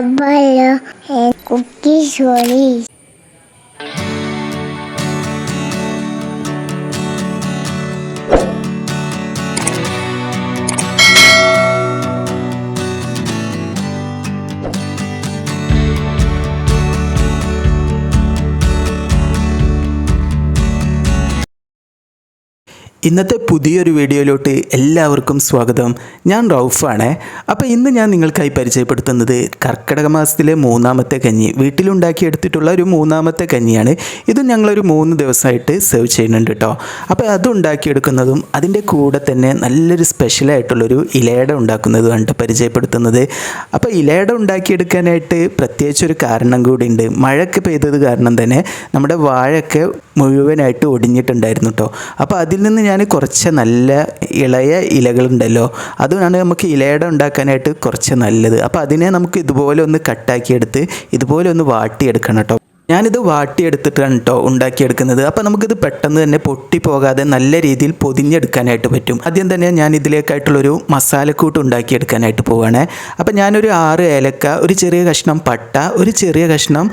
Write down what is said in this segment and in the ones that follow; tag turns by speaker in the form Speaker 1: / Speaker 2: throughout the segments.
Speaker 1: And cookie stories.
Speaker 2: ഇന്നത്തെ പുതിയൊരു വീഡിയോയിലോട്ട് എല്ലാവർക്കും സ്വാഗതം. ഞാൻ റൌഫാണ്. അപ്പോൾ ഇന്ന് ഞാൻ നിങ്ങൾക്കായി പരിചയപ്പെടുത്തുന്നത് കർക്കിടക മാസത്തിലെ മൂന്നാമത്തെ കഞ്ഞി. വീട്ടിലുണ്ടാക്കിയെടുത്തിട്ടുള്ള ഒരു മൂന്നാമത്തെ കഞ്ഞിയാണ്. ഇത് ഞങ്ങളൊരു മൂന്ന് ദിവസമായിട്ട് സെർവ് ചെയ്യുന്നുണ്ട് കേട്ടോ അപ്പോൾ അത് ഉണ്ടാക്കിയെടുക്കുന്നതും അതിന്റെ കൂടെ തന്നെ നല്ലൊരു സ്പെഷ്യലായിട്ടുള്ളൊരു ഇലയട ഉണ്ടാക്കുന്നതുമാണ് പരിചയപ്പെടുത്തുന്നത്. അപ്പോൾ ഇലയട ഉണ്ടാക്കിയെടുക്കാനായിട്ട് പ്രത്യേകിച്ച് ഒരു കാരണം കൂടി ഉണ്ട് മഴയൊക്കെ പെയ്തത് കാരണം തന്നെ നമ്മുടെ വാഴയൊക്കെ മുഴുവനായിട്ട് ഒടിഞ്ഞിട്ടുണ്ടായിരുന്നു കേട്ടോ അപ്പോൾ അതിൽ നിന്ന് ഞാൻ കുറച്ച് നല്ല ഇളയ ഇലകളുണ്ടല്ലോ. അതുമാണ് നമുക്ക് ഇലയുടെ ഉണ്ടാക്കാനായിട്ട് കുറച്ച് നല്ലത്. അപ്പോൾ അതിനെ നമുക്ക് ഇതുപോലെ ഒന്ന് കട്ടാക്കിയെടുത്ത് ഇതുപോലെ ഒന്ന് വാട്ടിയെടുക്കണം കേട്ടോ. ഞാനിത് വാട്ടിയെടുത്തിട്ടാണ് കേട്ടോ ഉണ്ടാക്കിയെടുക്കുന്നത്. അപ്പോൾ നമുക്കിത് പെട്ടെന്ന് തന്നെ പൊട്ടിപ്പോകാതെ നല്ല രീതിയിൽ പൊതിഞ്ഞെടുക്കാനായിട്ട് പറ്റും. ആദ്യം തന്നെ ഞാൻ ഇതിലേക്കായിട്ടുള്ളൊരു മസാലക്കൂട്ട് ഉണ്ടാക്കിയെടുക്കാനായിട്ട് പോവുകയാണ് അപ്പോൾ ഞാനൊരു ആറ് ഏലക്ക ഒരു ചെറിയ കഷ്ണം പട്ട ഒരു ചെറിയ കഷ്ണം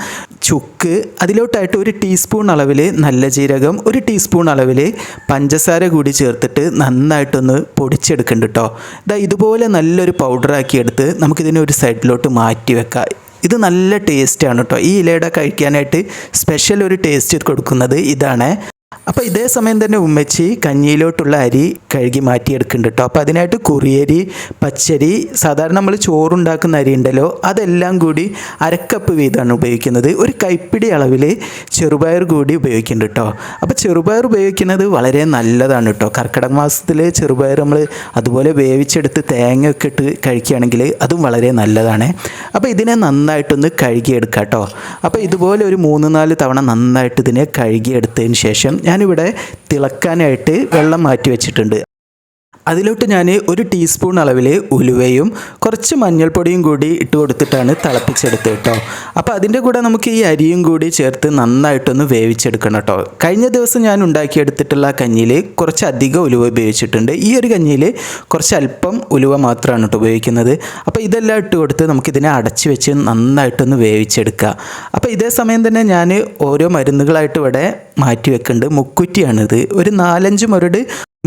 Speaker 2: ചുക്ക് അതിലോട്ടായിട്ട് ഒരു ടീസ്പൂൺ അളവിൽ നല്ല ജീരകം ഒരു ടീസ്പൂൺ അളവിൽ പഞ്ചസാര കൂടി ചേർത്തിട്ട് നന്നായിട്ടൊന്ന് പൊടിച്ചെടുക്കുന്നുണ്ട് കേട്ടോ ഇതാ ഇതുപോലെ നല്ലൊരു പൗഡറാക്കി എടുത്ത് നമുക്കിതിനെ ഒരു സൈഡിലോട്ട് മാറ്റി വെക്കാം. ഇത് നല്ല ടേസ്റ്റാണ് കേട്ടോ ഈ ഇലയുടെ കഴിക്കാനായിട്ട് സ്പെഷ്യൽ ഒരു ടേസ്റ്റ് കൊടുക്കുന്നത് ഇതാണ്. അപ്പോൾ ഇതേ സമയം തന്നെ ഉമ്മച്ചി കഞ്ഞിയിലോട്ടുള്ള അരി കഴുകി മാറ്റിയെടുക്കുന്നുണ്ട് കേട്ടോ അപ്പോൾ അതിനായിട്ട് കുറിയരി പച്ചരി സാധാരണ നമ്മൾ ചോറുണ്ടാക്കുന്ന അരി ഉണ്ടല്ലോ അതെല്ലാം കൂടി അരക്കപ്പ് വീതമാണ് ഉപയോഗിക്കുന്നത്. ഒരു കൈപ്പിടി അളവിൽ ചെറുപയർ കൂടി ഉപയോഗിക്കുന്നുണ്ട് കേട്ടോ അപ്പോൾ ചെറുപയർ ഉപയോഗിക്കുന്നത് വളരെ നല്ലതാണ് കേട്ടോ കർക്കിടക മാസത്തിൽ ചെറുപയർ നമ്മൾ അതുപോലെ വേവിച്ചെടുത്ത് തേങ്ങയൊക്കെ ഇട്ട് കഴിക്കുകയാണെങ്കിൽ അതും വളരെ നല്ലതാണ്. അപ്പോൾ ഇതിനെ നന്നായിട്ടൊന്ന് കഴുകിയെടുക്കാം കേട്ടോ അപ്പോൾ ഇതുപോലെ ഒരു മൂന്ന് നാല് തവണ നന്നായിട്ട് ഇതിനെ കഴുകിയെടുത്തതിന് ശേഷം ഞാനിവിടെ തിളക്കാനായിട്ട് വെള്ളം മാറ്റി വെച്ചിട്ടുണ്ട്. അതിലോട്ട് ഞാൻ ഒരു ടീസ്പൂൺ അളവിൽ ഉലുവയും കുറച്ച് മഞ്ഞൾപ്പൊടിയും കൂടി ഇട്ട് കൊടുത്തിട്ടാണ് തിളപ്പിച്ചെടുത്തത് കേട്ടോ. അപ്പോൾ അതിന്റെ കൂടെ നമുക്ക് ഈ അരിയും കൂടി ചേർത്ത് നന്നായിട്ടൊന്ന് വേവിച്ചെടുക്കണം കേട്ടോ. കഴിഞ്ഞ ദിവസം ഞാൻ ഉണ്ടാക്കിയെടുത്തിട്ടുള്ള കഞ്ഞിയിൽ കുറച്ച് അധികം ഉലുവ ഉപയോഗിച്ചിട്ടുണ്ട്. ഈ ഒരു കഞ്ഞിയിൽ കുറച്ച് അല്പം ഉലുവ മാത്രമാണ് കേട്ടോ ഉപയോഗിക്കുന്നത്. അപ്പോൾ ഇതെല്ലാം ഇട്ട് കൊടുത്ത് നമുക്കിതിനെ അടച്ച് വെച്ച് നന്നായിട്ടൊന്ന് വേവിച്ചെടുക്കുക. അപ്പോൾ ഇതേ സമയം തന്നെ ഞാൻ ഓരോ മരുന്നുകളായിട്ട് ഇവിടെ മാറ്റി വെക്കുന്നുണ്ട്. മുക്കുറ്റിയാണിത്. ഒരു നാലഞ്ച് മുരട്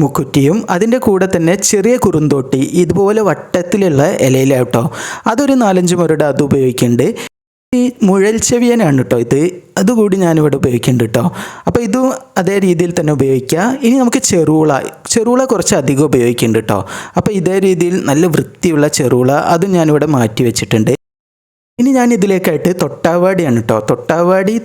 Speaker 2: മുക്കുറ്റിയും അതിന്റെ കൂടെ തന്നെ ചെറിയ കുറുന്തോട്ടി ഇതുപോലെ വട്ടത്തിലുള്ള ഇലയിലാട്ടോ അതൊരു നാലഞ്ച് മുരട് അത് ഉപയോഗിക്കുന്നുണ്ട് ഈ മുഴൽ ചെവിയനാണ് കേട്ടോ ഇത്. അതുകൂടി ഞാനിവിടെ ഉപയോഗിക്കുന്നുണ്ട് കേട്ടോ. അപ്പോൾ ഇതും അതേ രീതിയിൽ തന്നെ ഉപയോഗിക്കുക. ഇനി നമുക്ക് ചെറുള ചെറുള കുറച്ച് അധികം ഉപയോഗിക്കുന്നുണ്ട് കേട്ടോ. അപ്പോൾ ഇതേ രീതിയിൽ നല്ല വൃത്തിയുള്ള ചെറുള അതും ഞാനിവിടെ മാറ്റി വെച്ചിട്ടുണ്ട്. ഇനി ഞാൻ ഇതിലേക്കായിട്ട് തൊട്ടാവാടിയാണ് കേട്ടോ. തൊട്ടാവാടി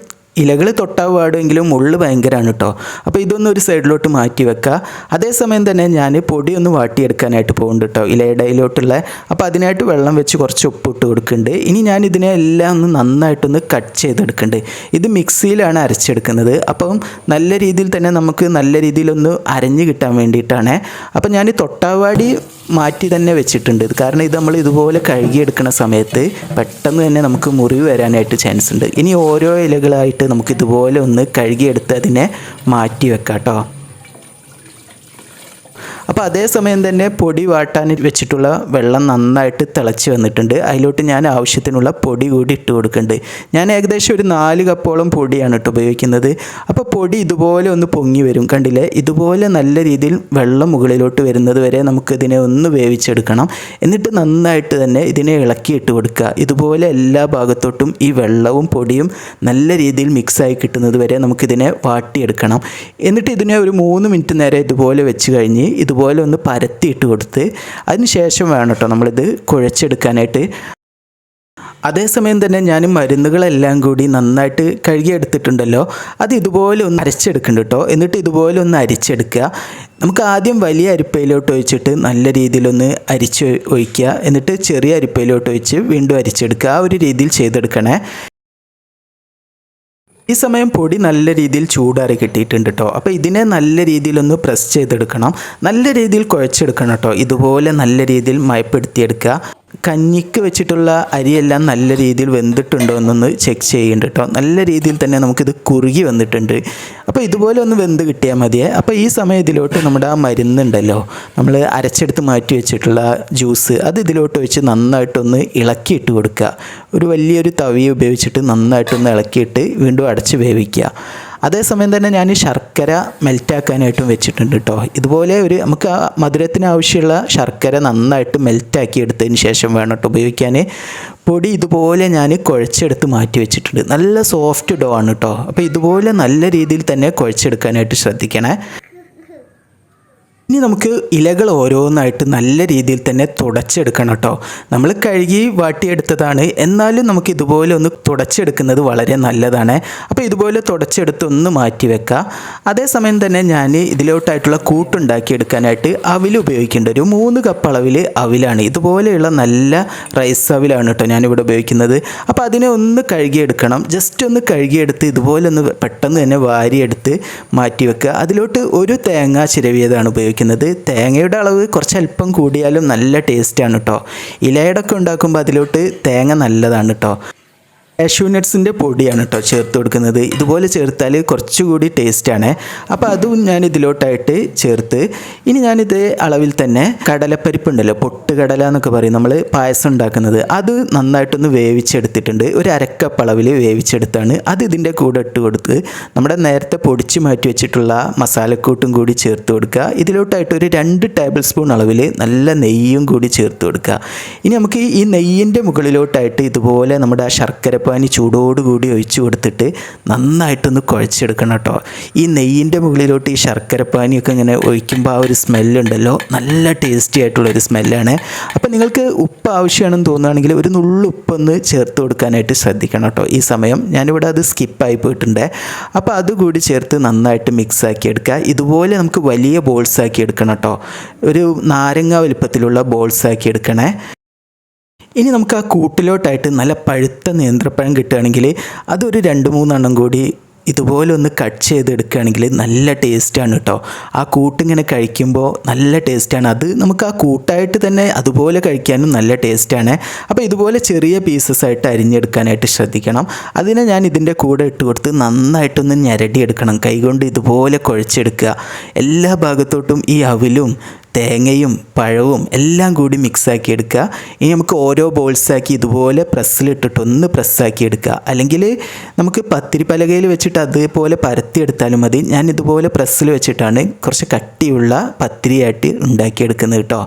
Speaker 2: ഇലകൾ തൊട്ടാ പാടുമെങ്കിലും ഉള്ളു ഭയങ്കരമാണ് കേട്ടോ അപ്പോൾ ഇതൊന്നും ഒരു സൈഡിലോട്ട് മാറ്റി വെക്കുക അതേസമയം തന്നെ ഞാൻ പൊടി ഒന്ന് വാട്ടിയെടുക്കാനായിട്ട് പോകുന്നുണ്ട് കേട്ടോ ഇലയിടയിലോട്ടുള്ള. അപ്പോൾ അതിനായിട്ട് വെള്ളം വെച്ച് കുറച്ച് ഉപ്പ് ഇട്ട് കൊടുക്കുന്നുണ്ട്. ഇനി ഞാൻ ഇതിനെ എല്ലാം ഒന്ന് നന്നായിട്ടൊന്ന് കട്ട് ചെയ്തെടുക്കുന്നുണ്ട്. ഇത് മിക്സിയിലാണ് അരച്ചെടുക്കുന്നത്. അപ്പം നല്ല രീതിയിൽ തന്നെ നമുക്ക് നല്ല രീതിയിലൊന്ന് അരഞ്ഞ് കിട്ടാൻ വേണ്ടിയിട്ടാണ്. അപ്പം ഞാൻ തൊട്ടാവാടി മാറ്റി തന്നെ വെച്ചിട്ടുണ്ട്. കാരണം ഇത് നമ്മൾ ഇതുപോലെ കഴുകിയെടുക്കുന്ന സമയത്ത് പെട്ടെന്ന് തന്നെ നമുക്ക് മുറിവ് വരാനായിട്ട് ചാൻസ് ഉണ്ട്. ഇനി ഓരോ ഇലകളായിട്ട് നമുക്ക് ഇതുപോലെ ഒന്ന് കഴുകിയെടുത്ത് അതിനെ മാറ്റി വെക്കാം കേട്ടോ അപ്പോൾ അതേസമയം തന്നെ പൊടി വാട്ടാൻ വെച്ചിട്ടുള്ള വെള്ളം നന്നായിട്ട് തിളച്ച് വന്നിട്ടുണ്ട്. അതിലോട്ട് ഞാൻ ആവശ്യത്തിനുള്ള പൊടി കൂടി ഇട്ട് കൊടുക്കുന്നുണ്ട്. ഞാൻ ഏകദേശം ഒരു നാല് കപ്പോളം പൊടിയാണ് കേട്ടോ ഉപയോഗിക്കുന്നത്. അപ്പോൾ പൊടി ഇതുപോലെ ഒന്ന് പൊങ്ങി വരും കണ്ടില്ലേ? ഇതുപോലെ നല്ല രീതിയിൽ വെള്ളം മുകളിലോട്ട് വരുന്നത് വരെ നമുക്കിതിനെ ഒന്ന് വേവിച്ചെടുക്കണം. എന്നിട്ട് നന്നായിട്ട് തന്നെ ഇതിനെ ഇളക്കി ഇട്ട് കൊടുക്കുക. ഇതുപോലെ എല്ലാ ഭാഗത്തോട്ടും ഈ വെള്ളവും പൊടിയും നല്ല രീതിയിൽ മിക്സായി കിട്ടുന്നത് വരെ നമുക്കിതിനെ വാട്ടിയെടുക്കണം. എന്നിട്ട് ഇതിനെ ഒരു മൂന്ന് മിനിറ്റ് നേരെ ഇതുപോലെ വെച്ച് കഴിഞ്ഞ് ഇതുപോലെ ഒന്ന് പരത്തിയിട്ട് കൊടുത്ത് അതിന് ശേഷം വേണം കേട്ടോ നമ്മളിത് കുഴച്ചെടുക്കാനായിട്ട്. അതേസമയം തന്നെ ഞാൻ മരുന്നുകളെല്ലാം കൂടി നന്നായിട്ട് കഴുകിയെടുത്തിട്ടുണ്ടല്ലോ. അത് ഇതുപോലെ ഒന്ന് അരച്ചെടുക്കുന്നുണ്ട് കേട്ടോ. എന്നിട്ട് ഇതുപോലെ ഒന്ന് അരിച്ചെടുക്കുക. നമുക്ക് ആദ്യം വലിയ അരിപ്പയിലോട്ട് ഒഴിച്ചിട്ട് നല്ല രീതിയിലൊന്ന് അരിച്ച് ഒഴിക്കുക. എന്നിട്ട് ചെറിയ അരിപ്പയിലോട്ട് ഒഴിച്ച് വീണ്ടും അരിച്ചെടുക്കുക. ആ ഒരു രീതിയിൽ ചെയ്തെടുക്കണേ. ഈ സമയം പൊടി നല്ല രീതിയിൽ ചൂടാറി കിട്ടിയിട്ടുണ്ട് കേട്ടോ അപ്പോൾ ഇതിനെ നല്ല രീതിയിലൊന്ന് പ്രസ് ചെയ്തെടുക്കണം. നല്ല രീതിയിൽ കുഴച്ചെടുക്കണം കേട്ടോ ഇതുപോലെ നല്ല രീതിയിൽ മയപ്പെടുത്തിയെടുക്കുക. കഞ്ഞിക്ക് വെച്ചിട്ടുള്ള അരിയെല്ലാം നല്ല രീതിയിൽ വെന്തിട്ടുണ്ടോ എന്നൊന്ന് ചെക്ക് ചെയ്യുന്നുണ്ട് കേട്ടോ നല്ല രീതിയിൽ തന്നെ നമുക്കിത് കുറുകി വന്നിട്ടുണ്ട്. അപ്പോൾ ഇതുപോലെ ഒന്ന് വെന്ത് കിട്ടിയാൽ മതിയേ. അപ്പോൾ ഈ സമയം ഇതിലോട്ട് നമ്മുടെ ആ മരുന്നുണ്ടല്ലോ. നമ്മൾ അരച്ചെടുത്ത് മാറ്റി വെച്ചിട്ടുള്ള ജ്യൂസ് അത് ഇതിലോട്ട് വെച്ച് നന്നായിട്ടൊന്ന് ഇളക്കിയിട്ട് കൊടുക്കുക. ഒരു വലിയൊരു തവി ഉപയോഗിച്ചിട്ട് നന്നായിട്ടൊന്ന് ഇളക്കിയിട്ട് വീണ്ടും അടച്ച് വേവിക്കുക. അതേസമയം തന്നെ ഞാൻ ശർക്കര മെൽറ്റാക്കാനായിട്ടും വെച്ചിട്ടുണ്ട് കേട്ടോ ഇതുപോലെ ഒരു നമുക്ക് ആ മധുരത്തിന് ആവശ്യമുള്ള ശർക്കര നന്നായിട്ട് മെൽറ്റാക്കി എടുത്തതിന് ശേഷം വേണം കേട്ടോ ഉപയോഗിക്കാൻ. പൊടി ഇതുപോലെ ഞാൻ കുഴച്ചെടുത്ത് മാറ്റി വെച്ചിട്ടുണ്ട്. നല്ല സോഫ്റ്റ് ഡോ ആണ് കേട്ടോ അപ്പോൾ ഇതുപോലെ നല്ല രീതിയിൽ തന്നെ കുഴച്ചെടുക്കാനായിട്ട് ശ്രദ്ധിക്കണേ. ഇനി നമുക്ക് ഇലകൾ ഓരോന്നായിട്ട് നല്ല രീതിയിൽ തന്നെ തുടച്ചെടുക്കണം കേട്ടോ. നമ്മൾ കഴുകി വാട്ടിയെടുത്തതാണ്. എന്നാലും നമുക്ക് ഇതുപോലെ ഒന്ന് തുടച്ചെടുക്കുന്നത് വളരെ നല്ലതാണ്. അപ്പോൾ ഇതുപോലെ തുടച്ചെടുത്ത് ഒന്ന് മാറ്റി വെക്കുക. അതേസമയം തന്നെ ഞാൻ ഇതിലോട്ടായിട്ടുള്ള കൂട്ടുണ്ടാക്കിയെടുക്കാനായിട്ട് അവിൽ ഉപയോഗിക്കേണ്ട ഒരു മൂന്ന് കപ്പ് അളവിൽ അവിലാണ്. ഇതുപോലെയുള്ള നല്ല റൈസ് അവിലാണ് കേട്ടോ ഞാനിവിടെ ഉപയോഗിക്കുന്നത്. അപ്പോൾ അതിനെ ഒന്ന് കഴുകിയെടുക്കണം. ജസ്റ്റ് ഒന്ന് കഴുകിയെടുത്ത് ഇതുപോലെ ഒന്ന് പെട്ടെന്ന് തന്നെ വാരിയെടുത്ത് മാറ്റി വെക്കുക. അതിലോട്ട് ഒരു തേങ്ങ ചിരവിയതാണ് ഉപയോഗിക്കുന്നത്. തേങ്ങയുടെ അളവ് കുറച്ച് അല്പം കൂടിയാലും നല്ല ടേസ്റ്റാണ് കേട്ടോ ഇലയടക്കം ഉണ്ടാക്കുമ്പോൾ അതിലോട്ട് തേങ്ങ നല്ലതാണ് കേട്ടോ നട്ട്സിന്റെ പൊടിയാണ് കേട്ടോ ചേർത്ത് കൊടുക്കുന്നത്. ഇതുപോലെ ചേർത്താൽ കുറച്ചുകൂടി ടേസ്റ്റാണ് അപ്പോൾ അതും ഞാൻ ഇതിലോട്ടായിട്ട് ചേർത്ത്. ഇനി ഞാനിത് അളവിൽ തന്നെ കടലപ്പരിപ്പ് ഉണ്ടല്ലോ പൊട്ടുകടല എന്നൊക്കെ പറയും. നമ്മൾ പായസം ഉണ്ടാക്കുന്നത് അത് നന്നായിട്ടൊന്ന് വേവിച്ചെടുത്തിട്ടുണ്ട്. ഒരു അരക്കപ്പ് അളവിൽ വേവിച്ചെടുത്താണ്. അത് ഇതിന്റെ കൂടെ ഇട്ട് കൊടുത്ത് നമ്മുടെ നേരത്തെ പൊടിച്ച് മാറ്റി വെച്ചിട്ടുള്ള മസാലക്കൂട്ടും കൂടി ചേർത്ത് കൊടുക്കുക. ഇതിലോട്ടായിട്ട് ഒരു രണ്ട് ടേബിൾ സ്പൂൺ അളവിൽ നല്ല നെയ്യും കൂടി ചേർത്ത് കൊടുക്കുക. ഇനി നമുക്ക് ഈ നെയ്യിന്റെ മുകളിലോട്ടായിട്ട് ഇതുപോലെ നമ്മുടെ ആ ശർക്കരപ്പാനി ചൂടോടുകൂടി ഒഴിച്ചു കൊടുത്തിട്ട് നന്നായിട്ടൊന്ന് കുഴച്ചെടുക്കണം കേട്ടോ. ഈ നെയ്യിന്റെ മുകളിലോട്ട് ഈ ശർക്കരപ്പാനിയൊക്കെ ഇങ്ങനെ ഒഴിക്കുമ്പോൾ ആ ഒരു സ്മെല്ലുണ്ടല്ലോ. നല്ല ടേസ്റ്റി ആയിട്ടുള്ളൊരു സ്മെല്ലാണ്. അപ്പോൾ നിങ്ങൾക്ക് ഉപ്പ് ആവശ്യമാണെന്ന് തോന്നുകയാണെങ്കിൽ ഒരു നുള്ളുപ്പൊന്ന് ചേർത്ത് കൊടുക്കാനായിട്ട് ശ്രദ്ധിക്കണം കേട്ടോ. ഈ സമയം ഞാനിവിടെ അത് സ്കിപ്പായി പോയിട്ടുണ്ട്. അപ്പോൾ അതുകൂടി ചേർത്ത് നന്നായിട്ട് മിക്സ് ആക്കി എടുക്കുക. ഇതുപോലെ നമുക്ക് വലിയ ബോൾസ് ആക്കി എടുക്കണം കേട്ടോ. ഒരു നാരങ്ങ വലുപ്പത്തിലുള്ള ബോൾസ് ആക്കി എടുക്കണേ. ഇനി നമുക്ക് ആ കൂട്ടിലോട്ടായിട്ട് നല്ല പഴുത്ത നേന്ത്രപ്പഴം കിട്ടുകയാണെങ്കിൽ അതൊരു രണ്ട് മൂന്നെണ്ണം കൂടി ഇതുപോലെ ഒന്ന് കട്ട് ചെയ്തെടുക്കുകയാണെങ്കിൽ നല്ല ടേസ്റ്റാണ് കേട്ടോ ആ കൂട്ടിങ്ങനെ കഴിക്കുമ്പോൾ നല്ല ടേസ്റ്റാണ് അത് നമുക്ക് ആ കൂട്ടായിട്ട് തന്നെ അതുപോലെ കഴിക്കാനും നല്ല ടേസ്റ്റാണ് അപ്പോൾ ഇതുപോലെ ചെറിയ പീസസ് ആയിട്ട് അരിഞ്ഞെടുക്കാനായിട്ട് ശ്രദ്ധിക്കണം. അതിനെ ഞാൻ ഇതിന്റെ കൂടെ ഇട്ട് കൊടുത്ത് നന്നായിട്ടൊന്ന് ഞരടിയെടുക്കണം. കൈകൊണ്ട് ഇതുപോലെ കുഴച്ചെടുക്കുക. എല്ലാ ഭാഗത്തോട്ടും ഈ അവിലും തേങ്ങയും പഴവും എല്ലാം കൂടി മിക്സാക്കി എടുക്കുക ഇനി നമുക്ക് ഓരോ ബോൾസാക്കി ഇതുപോലെ പ്രസ്സിലിട്ടിട്ട് ഒന്ന് പ്രസ്സാക്കി എടുക്കുക അല്ലെങ്കിൽ നമുക്ക് പത്തിരി പലകയിൽ വെച്ചിട്ട് അതേപോലെ പരത്തിയെടുത്താലും മതി. ഞാൻ ഇതുപോലെ പ്രസ്സിൽ വെച്ചിട്ടാണ് കുറച്ച് കട്ടിയുള്ള പത്തിരിയായിട്ട് ഉണ്ടാക്കിയെടുക്കുന്നത് കേട്ടോ.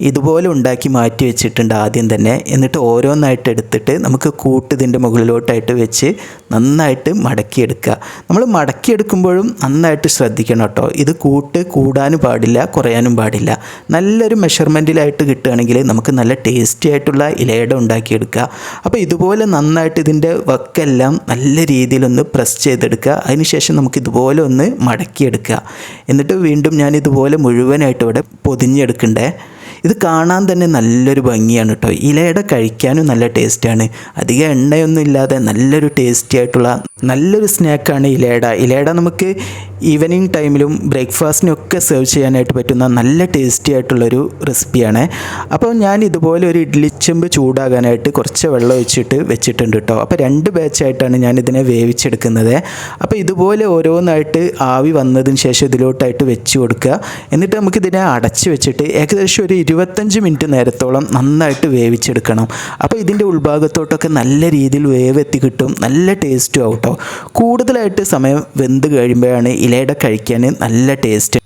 Speaker 2: ഇതുപോലെ ഉണ്ടാക്കി മാറ്റി വെച്ചിട്ടുണ്ട് ആദ്യം തന്നെ. എന്നിട്ട് ഓരോന്നായിട്ട് എടുത്തിട്ട് നമുക്ക് കൂട്ട് ഇതിന്റെ മുകളിലോട്ടായിട്ട് വെച്ച് നന്നായിട്ട് മടക്കിയെടുക്കുക. നമ്മൾ മടക്കിയെടുക്കുമ്പോഴും നന്നായിട്ട് ശ്രദ്ധിക്കണം കേട്ടോ. ഇത് കൂട്ട് കൂടാനും പാടില്ല കുറയാനും പാടില്ല. നല്ലൊരു മെഷർമെന്റിലായിട്ട് കിട്ടുകയാണെങ്കിൽ നമുക്ക് നല്ല ടേസ്റ്റി ആയിട്ടുള്ള ഇലയട ഉണ്ടാക്കിയെടുക്കുക. അപ്പോൾ ഇതുപോലെ നന്നായിട്ട് ഇതിന്റെ വക്കെല്ലാം നല്ല രീതിയിലൊന്ന് പ്രസ് ചെയ്തെടുക്കുക. അതിനുശേഷം നമുക്ക് ഇതുപോലെ ഒന്ന് മടക്കിയെടുക്കുക. എന്നിട്ട് വീണ്ടും ഞാൻ ഇതുപോലെ മുഴുവനായിട്ട് ഇവിടെ പൊതിഞ്ഞെടുക്കണ്ടേ. ഇത് കാണാൻ തന്നെ നല്ലൊരു ഭംഗിയാണ് കേട്ടോ. ഇലയുടെ കഴിക്കാനും നല്ല ടേസ്റ്റാണ് അധികം എണ്ണയൊന്നും ഇല്ലാതെ നല്ലൊരു ടേസ്റ്റി ആയിട്ടുള്ള നല്ലൊരു സ്നാക്കാണ് ഇലയട. ഇലയട നമുക്ക് ഈവനിങ് ടൈമിലും ബ്രേക്ക്ഫാസ്റ്റിനൊക്കെ സെർവ് ചെയ്യാനായിട്ട് പറ്റുന്ന നല്ല ടേസ്റ്റി ആയിട്ടുള്ളൊരു റെസിപ്പിയാണ്. അപ്പോൾ ഞാൻ ഇതുപോലെ ഒരു ഇഡ്ലിച്ചെമ്പ് ചൂടാകാനായിട്ട് കുറച്ച് വെള്ളം ഒഴിച്ചിട്ട് വെച്ചിട്ടുണ്ട് കേട്ടോ. അപ്പോൾ രണ്ട് ബാച്ചായിട്ടാണ് ഞാൻ ഇതിനെ വേവിച്ചെടുക്കുന്നത്. അപ്പോൾ ഇതുപോലെ ഓരോന്നായിട്ട് ആവി വന്നതിന് ശേഷം ഇതിലോട്ടായിട്ട് വെച്ച് കൊടുക്കുക. എന്നിട്ട് നമുക്കിതിനെ അടച്ച് വെച്ചിട്ട് ഏകദേശം ഒരു ഇരുപത്തഞ്ച് മിനിറ്റ് നേരത്തോളം നന്നായിട്ട് വേവിച്ചെടുക്കണം. അപ്പോൾ ഇതിന്റെ ഉൾഭാഗത്തോട്ടൊക്കെ നല്ല രീതിയിൽ വേവ് എത്തി കിട്ടും. നല്ല ടേസ്റ്റും ആവും കേട്ടോ. കൂടുതലായിട്ട് സമയം വെന്ത് കഴിയുമ്പോഴാണ് ഇലയുടെ കഴിക്കാൻ നല്ല ടേസ്റ്റ്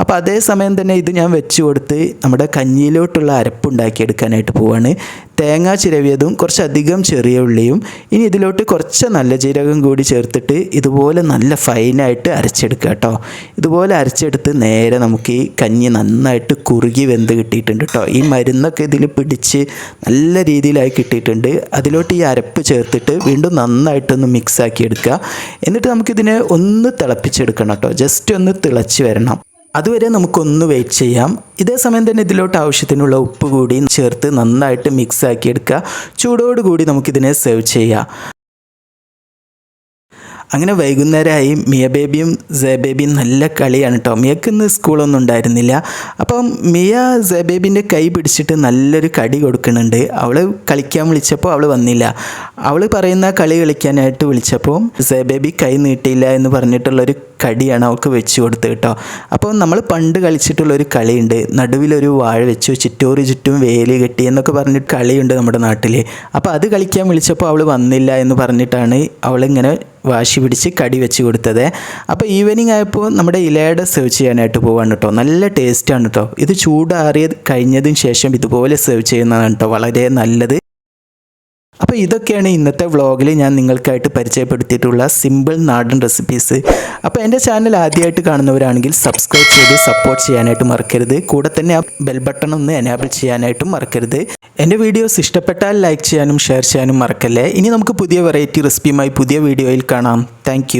Speaker 2: അപ്പോൾ അതേ സമയം തന്നെ ഇത് ഞാൻ വെച്ച് കൊടുത്ത് നമ്മുടെ കഞ്ഞിയിലോട്ടുള്ള അരപ്പുണ്ടാക്കിയെടുക്കാനായിട്ട് പോവാണ്. തേങ്ങ ചിരവിയതും കുറച്ചധികം ചെറിയ ഉള്ളിയും ഇനി ഇതിലോട്ട് കുറച്ച് നല്ല ജീരകം കൂടി ചേർത്തിട്ട് ഇതുപോലെ നല്ല ഫൈനായിട്ട് അരച്ചെടുക്കുക കേട്ടോ. ഇതുപോലെ അരച്ചെടുത്ത് നേരെ നമുക്ക് ഈ കഞ്ഞി നന്നായിട്ട് കുറുകി വെന്ത് കിട്ടിയിട്ടുണ്ട് കേട്ടോ. ഈ മരുന്നൊക്കെ ഇതിൽ പിടിച്ച് നല്ല രീതിയിലായി കിട്ടിയിട്ടുണ്ട്. അതിലോട്ട് ഈ അരപ്പ് ചേർത്തിട്ട് വീണ്ടും നന്നായിട്ടൊന്ന് മിക്സ് ആക്കി എടുക്കുക. എന്നിട്ട് നമുക്കിതിനെ ഒന്ന് തിളപ്പിച്ചെടുക്കണം കേട്ടോ. ജസ്റ്റ് ഒന്ന് തിളച്ച് വരണം. അതുവരെ നമുക്കൊന്ന് വെയിറ്റ് ചെയ്യാം. ഇതേ സമയം തന്നെ ഇതിലോട്ട് ആവശ്യത്തിനുള്ള ഉപ്പ് കൂടി ചേർത്ത് നന്നായിട്ട് മിക്സ് ആക്കി എടുക്കുക. ചൂടോടുകൂടി നമുക്കിതിനെ സെർവ് ചെയ്യാം. അങ്ങനെ വൈകുന്നേരമായി മിയ ബേബിയും സേ ബേബിയും നല്ല കളിയാണ് കേട്ടോ മിയക്ക് ഇന്ന് സ്കൂളൊന്നും ഉണ്ടായിരുന്നില്ല. അപ്പം മിയ സേ ബേബിന്റെ കൈ പിടിച്ചിട്ട് നല്ലൊരു കടി കൊടുക്കുന്നുണ്ട്. അവൾ കളിക്കാൻ വിളിച്ചപ്പോൾ അവൾ വന്നില്ല. അവൾ പറയുന്ന കളി കളിക്കാനായിട്ട് വിളിച്ചപ്പോൾ സേ ബേബി കൈ നീട്ടിയില്ല എന്ന് പറഞ്ഞിട്ടുള്ളൊരു കടിയാണ് അവൾക്ക് വെച്ച് കൊടുത്ത് കേട്ടോ. അപ്പോൾ നമ്മൾ പണ്ട് കളിച്ചിട്ടുള്ളൊരു കളിയുണ്ട്. നടുവിലൊരു വാഴ വെച്ചു ചുറ്റോറ് ചുറ്റും വേലി കെട്ടി എന്നൊക്കെ പറഞ്ഞിട്ട് കളിയുണ്ട് നമ്മുടെ നാട്ടിൽ അപ്പോൾ അത് കളിക്കാൻ വിളിച്ചപ്പോൾ അവൾ വന്നില്ല എന്ന് പറഞ്ഞിട്ടാണ് അവളിങ്ങനെ വാശി പിടിച്ച് കടി വെച്ച് കൊടുത്തത്. അപ്പോൾ ഈവനിങ് ആയപ്പോൾ നമ്മുടെ ഇലയുടെ സെർവ് ചെയ്യാനായിട്ട് പോവാണ് കേട്ടോ. നല്ല ടേസ്റ്റാണ് കേട്ടോ. ഇത് ചൂടാറിയ കഴിഞ്ഞതിന് ശേഷം ഇതുപോലെ സെർവ് ചെയ്യുന്നതാണ് കേട്ടോ. വളരെ നല്ലത്. അപ്പോൾ ഇതൊക്കെയാണ് ഇന്നത്തെ വ്ളോഗിൽ ഞാൻ നിങ്ങൾക്കായിട്ട് പരിചയപ്പെടുത്തിയിട്ടുള്ള സിമ്പിൾ നാടൻ റെസിപ്പീസ് അപ്പോൾ എന്റെ ചാനൽ ആദ്യമായിട്ട് കാണുന്നവരാണെങ്കിൽ സബ്സ്ക്രൈബ് ചെയ്ത് സപ്പോർട്ട് ചെയ്യാനായിട്ട് മറക്കരുത്. കൂടെ തന്നെ ആ ബെൽ ബട്ടൺ ഒന്ന് എനാബിൾ ചെയ്യാനായിട്ടും മറക്കരുത്. എന്റെ വീഡിയോസ് ഇഷ്ടപ്പെട്ടാൽ ലൈക്ക് ചെയ്യാനും ഷെയർ ചെയ്യാനും മറക്കല്ലേ? ഇനി നമുക്ക് പുതിയ വെറൈറ്റി റെസിപ്പിയുമായി പുതിയ വീഡിയോയിൽ കാണാം. താങ്ക്